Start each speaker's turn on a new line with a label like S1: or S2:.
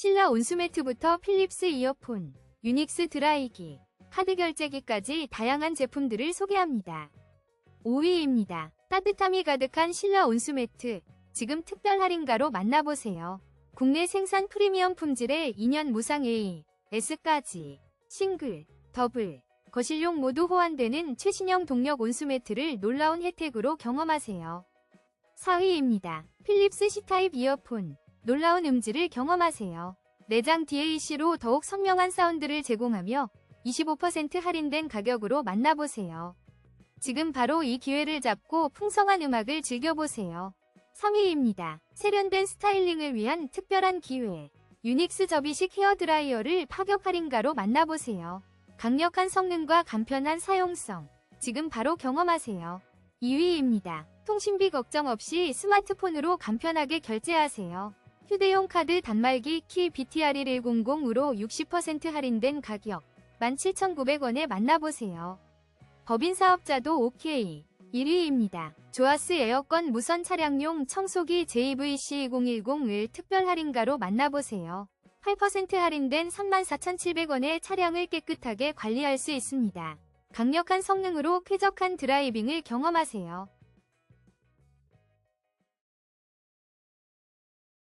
S1: 신라 온수매트부터 필립스 이어폰, 유닉스 드라이기, 카드 결제기까지 다양한 제품들을 소개합니다. 5위입니다. 따뜻함이 가득한 신라 온수매트. 지금 특별 할인가로 만나보세요. 국내 생산 프리미엄 품질의 2년 무상 A, S까지 싱글, 더블, 거실용 모두 호환되는 최신형 동력 온수매트를 놀라운 혜택으로 경험하세요. 4위입니다. 필립스 C타입 이어폰. 놀라운 음질을 경험하세요. 내장 DAC로 더욱 선명한 사운드를 제공하며 25% 할인된 가격으로 만나보세요. 지금 바로 이 기회를 잡고 풍성한 음악을 즐겨보세요. 3위입니다. 세련된 스타일링을 위한 특별한 기회. 유닉스 접이식 헤어드라이어를 파격 할인가로 만나보세요. 강력한 성능과 간편한 사용성. 지금 바로 경험하세요. 2위입니다. 통신비 걱정 없이 스마트폰으로 간편하게 결제하세요. 휴대용 카드 단말기 키 BTR1100으로 60% 할인된 가격 17,900원에 만나보세요. 법인 사업자도 OK. 1위입니다. 조아스 에어컨 무선 차량용 청소기 JVC2010을 특별 할인가로 만나보세요. 8% 할인된 34,700원에 차량을 깨끗하게 관리할 수 있습니다. 강력한 성능으로 쾌적한 드라이빙을 경험하세요.